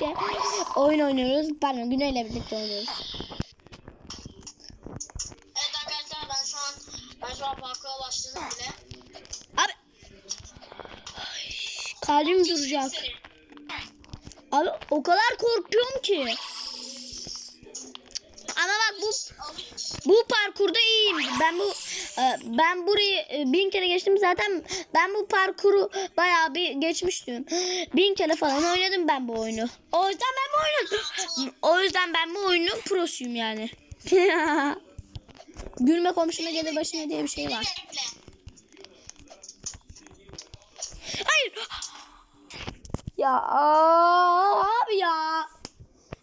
birlikte oyun oynuyoruz. Pardon Güney'le birlikte oynuyoruz. Evet arkadaşlar ben şu an ben şu an parkura başladım bile. Abi. Ay, kalbim duracak. Abi o kadar korkuyorum ki. Ama bak bu bu parkurda iyiyim. Ben bu e, ben burayı e, bin kere geçtim zaten. Ben bu parkuru bayağı bir geçmiştim. Bin kere falan oynadım ben bu oyunu. O yüzden ben bu oyunun o yüzden ben bu oyunun prosuyum yani. Gülme komşuna gelir başına diye bir şey var. Hayır. Ya abi ya.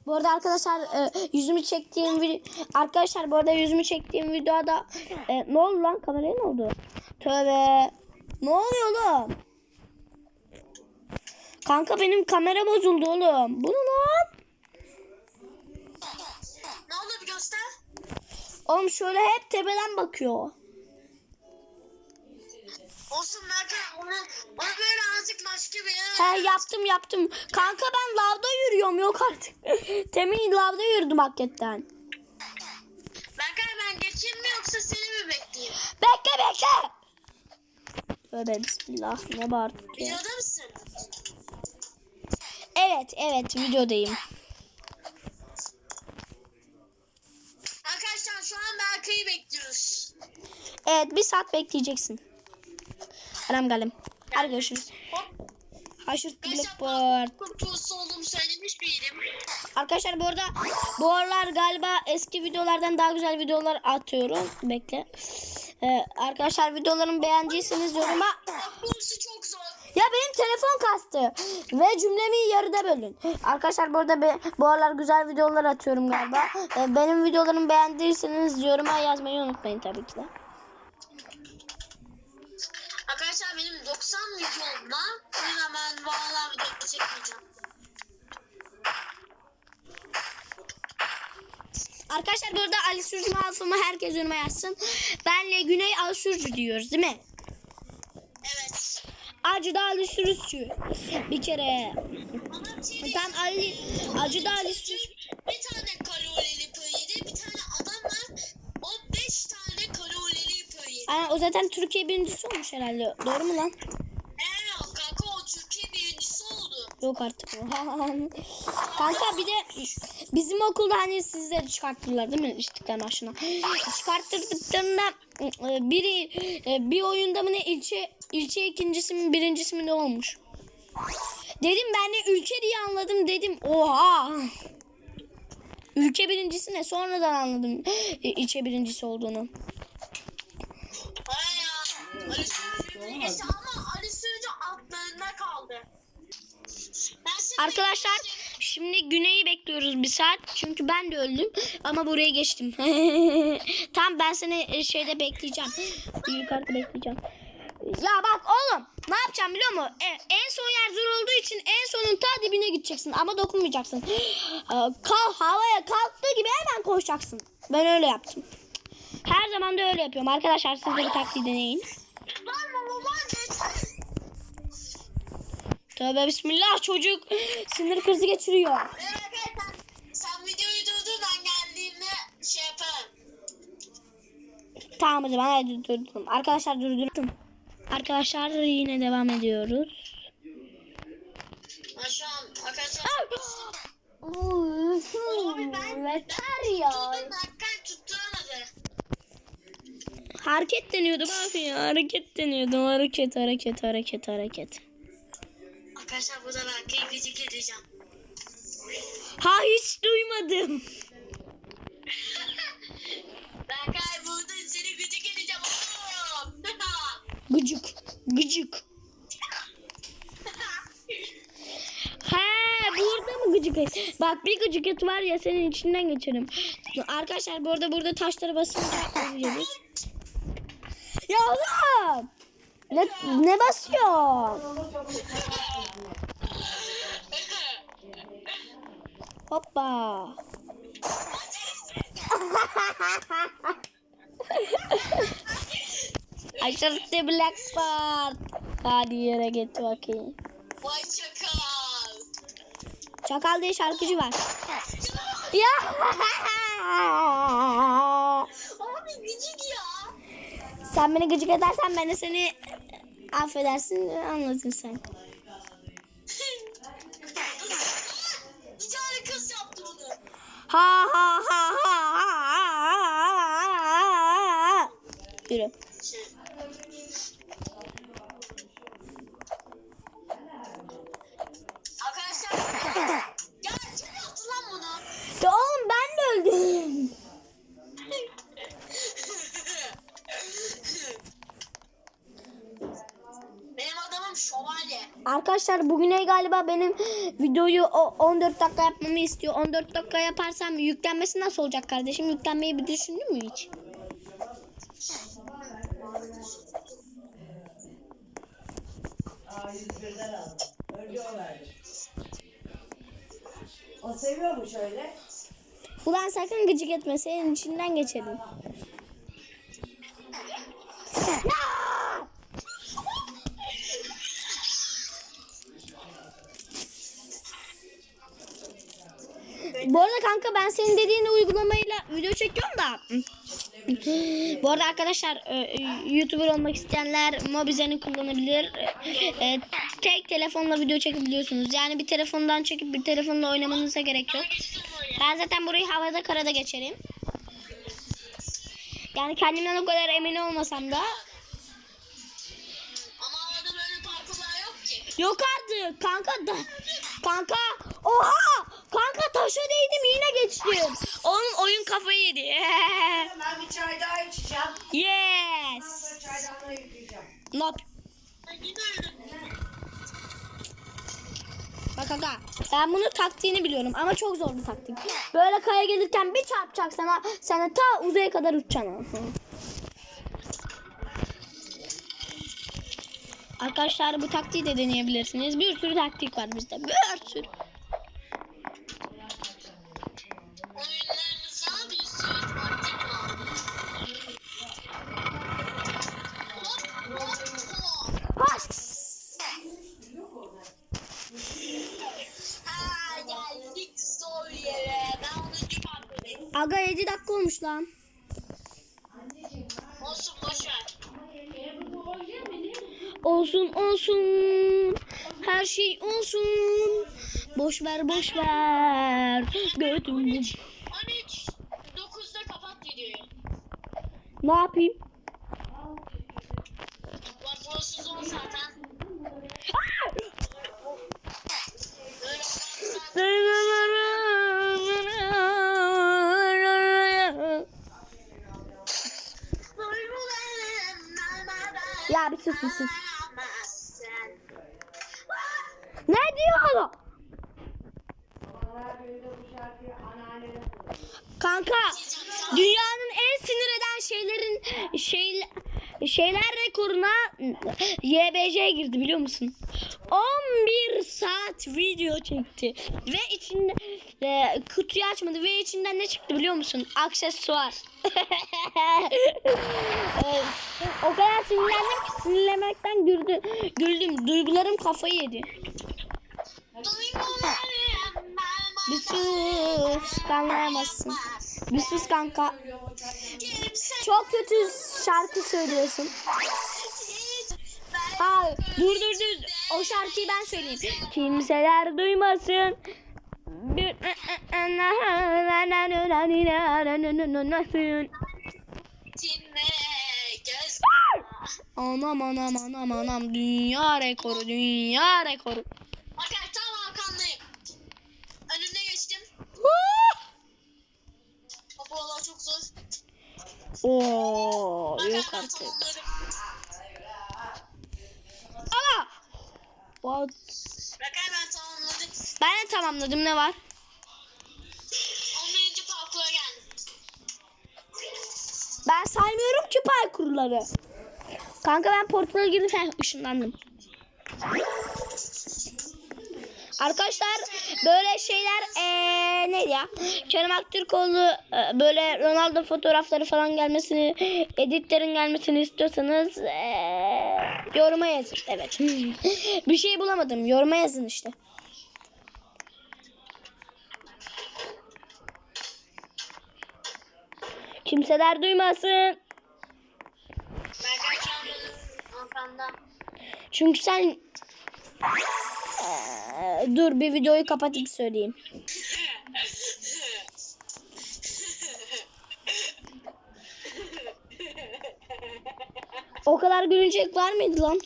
Bu arada arkadaşlar e, yüzümü çektiğim bir arkadaşlar bu arada yüzümü çektiğim videoda e, ne oldu lan kameraya ne oldu? Tövbe. Ne oluyor oğlum? Kanka benim kamera bozuldu oğlum. Bu ne lan? Ne oldu bir göster. Oğlum şöyle hep tepeden bakıyor. Olsun Merkan onu, onu böyle azıcık başka bir yere. He yaptım yaptım. Kanka ben lavda yürüyorum yok artık. Temin lavda yürüdüm hakikaten. Merkan ben geçeyim mi yoksa seni mi bekleyeyim? Bekle bekle. Tövbe bismillah ne bağırdık ya. Videoda mısın? Evet evet videodayım. Arkadaşlar şu an Berkay'ı bekliyoruz. Evet bir saat bekleyeceksin. Aram galim. Hadi görüşürüz. Haşırt Blackboard. kurtulusu olduğumu söylemiş miydim? Arkadaşlar bu arada bu aralar galiba eski videolardan daha güzel videolar atıyorum. Bekle. Ee, arkadaşlar videolarımı beğendiyseniz yoruma Kurtulusu çok zor. Ya benim telefon kastı ve cümlemi yarıda bölün. Arkadaşlar bu arada be, bu aralar güzel videolar atıyorum galiba. Ee, benim videolarımı beğendiyseniz yoruma yazmayı unutmayın tabii ki de. Arkadaşlar benim 90 videomda o yüzden ben vallahi video çekmeyeceğim. Arkadaşlar bu arada Ali Sürcü alfamı herkes yoruma yazsın. Benle Güney Ali Sürcü diyoruz değil mi? Evet. Acı da Ali Sürücü. Bir kere. Bir şey Ali, Acı da Ali Sürücü. Aa, o zaten Türkiye birincisi olmuş herhalde. Doğru mu lan? Eee kanka o Türkiye birincisi oldu. Yok artık. Kanka bir de bizim okulda hani sizleri çıkarttılar değil mi İstiklal Marşı'na? Çıkarttırdıklarında e, biri e, bir oyunda mı ne ilçe ilçe ikincisi mi birincisi mi ne olmuş? Dedim ben de ülke diye anladım dedim. Oha. Ülke birincisi ne? Sonradan anladım e, ilçe birincisi olduğunu. Arkadaşlar şimdi Güney'i bekliyoruz bir saat. Çünkü ben de öldüm ama buraya geçtim. Tam ben seni e, şeyde bekleyeceğim. Yukarıda bekleyeceğim. Ya bak oğlum ne yapacağım biliyor musun? E, en son yer zor olduğu için en sonun ta dibine gideceksin ama dokunmayacaksın. Kal havaya kalktığı gibi hemen koşacaksın. Ben öyle yaptım. Her zaman da öyle yapıyorum. Arkadaşlar siz de bu taktiği deneyin. Tövbe bismillah çocuk sinir krizi geçiriyor. Sen videoyu durdur ben geldiğimde şey yaparım. Tamam o zaman hadi durdurdum. Arkadaşlar durdurdum. Arkadaşlar yine devam ediyoruz. Ben şu an arkadaşlar Yeter ya. durdum Berkay tutturamadı. Hareket deniyordum abi ya. Hareket deniyordum. Hareket hareket hareket hareket. Arkadaşlar burada Berkay'ı gıcık edeceğim. Ha hiç duymadım. Berkay burada seni gıcık edeceğim oğlum. Gıcık. Gıcık. Burada mı gıcık et? Bak bir gıcık et var ya senin içinden geçerim. Arkadaşlar bu arada burada taşlara basınca ölüyoruz. Ya oğlum. Ne, ne basıyor? Hoppa. Aşırı Blackbird. Hadi yere git bakayım. Vay çakal. Çakal diye şarkıcı var. Ya. Abi gıcık ya. Sen beni gıcık edersen ben de seni affedersin anladın sen. Bir tane kız yaptı bunu. Ha ha ha ha ha ha ha. Yürü. Arkadaşlar. ya kim yaptı lan bunu? Ya oğlum ben de öldüm. Benim adamım şövalye. Arkadaşlar bugüne galiba benim videoyu o 14 dakika yapmamı istiyor. 14 dakika yaparsam yüklenmesi nasıl olacak kardeşim? Yüklenmeyi bir düşündün mü hiç? Aa 101'den aldım. Önce o verdi. O seviyormuş öyle. Ulan sakın gıcık etme. Senin içinden geçelim. Bu arada kanka ben senin dediğin uygulamayla video çekiyorum da. Bu arada arkadaşlar e, e, YouTuber olmak isteyenler Mobizen'i kullanabilir. E, Tek telefonla video çekebiliyorsunuz. Yani bir telefondan çekip bir telefonla oynamanıza gerek yok. Ben zaten burayı havada karada geçerim. Yani kendimden o kadar emin olmasam da. Ama arada böyle parkurlar yok ki. Yok artık kanka da. Kanka oha kanka taşa değdim yine geçtim. Oğlum oyun kafayı yedi. Ben bir çay daha içeceğim. yes. Çaydanlığı yıkayacağım. Ben giderim. Bak kanka ben bunu taktiğini biliyorum ama çok zor bir taktik. Böyle kaya gelirken bir çarpacak sana. Sen de ta uzaya kadar uçacaksın. Arkadaşlar bu taktiği de deneyebilirsiniz. Bir sürü taktik var bizde. Bir sürü. Aga 7 dakika olmuş lan. Olsun boşver. Olsun olsun. Her şey olsun. Boş ver boş ver. Götüm. 13. 9'da kapat videoyu. Ne yapayım? Ya bir sus bir sus. Ne diyor? Anneannene Kanka dünyanın en sinir eden şeylerin şey, şeyler rekoruna YBC girdi biliyor musun? 11 saat video çekti ve içinde e, kutuyu açmadı ve içinden ne çıktı biliyor musun? Aksesuar. O kadar sinirlendim ki sinirlemekten güldü, güldüm. Duygularım kafayı yedi. Bir sus anlayamazsın. Bir sus kanka. Çok kötü şarkı söylüyorsun. Ha, dur dur dur. O şarkıyı ben söyleyeyim. Kimseler duymasın. Anam anam anam anam dünya rekoru dünya rekoru. Arkadaşlar tam arkandayım. Önüne geçtim. Bu olay çok zor. Oo Arkadaşlar yok artık. Ana! What? Rakay ben tamamladım. Ben de tamamladım ne var? Ben saymıyorum ki parkurları. Kanka ben portala girdim heh, ışınlandım. Arkadaşlar böyle şeyler eee neydi ya? Kerem Aktürkoğlu eee, böyle Ronaldo fotoğrafları falan gelmesini, editlerin gelmesini istiyorsanız eee, yoruma yazın. Evet. Bir şey bulamadım. Yoruma yazın işte. Kimseler duymasın. Çünkü sen... Ee, dur bir videoyu kapatıp söyleyeyim. O kadar gülünecek var mıydı lan?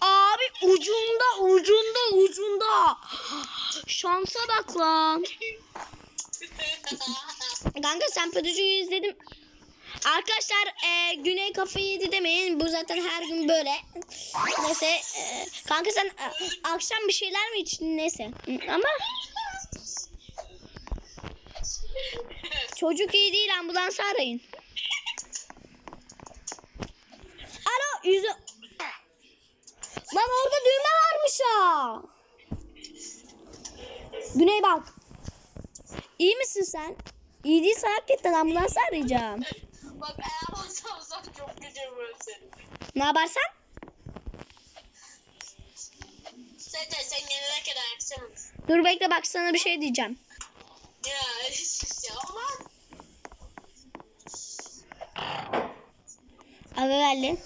Abi ucunda ucunda ucunda. Şansa bak lan. Kanka sen Pödücü'yü izledim. Arkadaşlar e, Güney kafayı yedi demeyin. Bu zaten her gün böyle. Neyse. e, kanka sen e, akşam bir şeyler mi içtin? Neyse. Ama çocuk iyi değil ambulansı arayın. Alo yüzü... Lan orada düğme varmış ha. Güney bak. İyi misin sen? İyi değilse hakikaten ambulans arayacağım. Bak eğer basamazsan çok güzel burası. Ne yaparsan? Zaten sen gelene kadar akşam. Dur bekle bak sana bir şey diyeceğim. Ya ya ama Abi verli.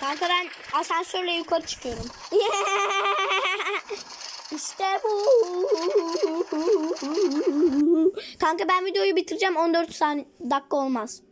Kanka ben asansörle yukarı çıkıyorum. işte bu. Kanka ben videoyu bitireceğim 14 saniye dakika olmaz.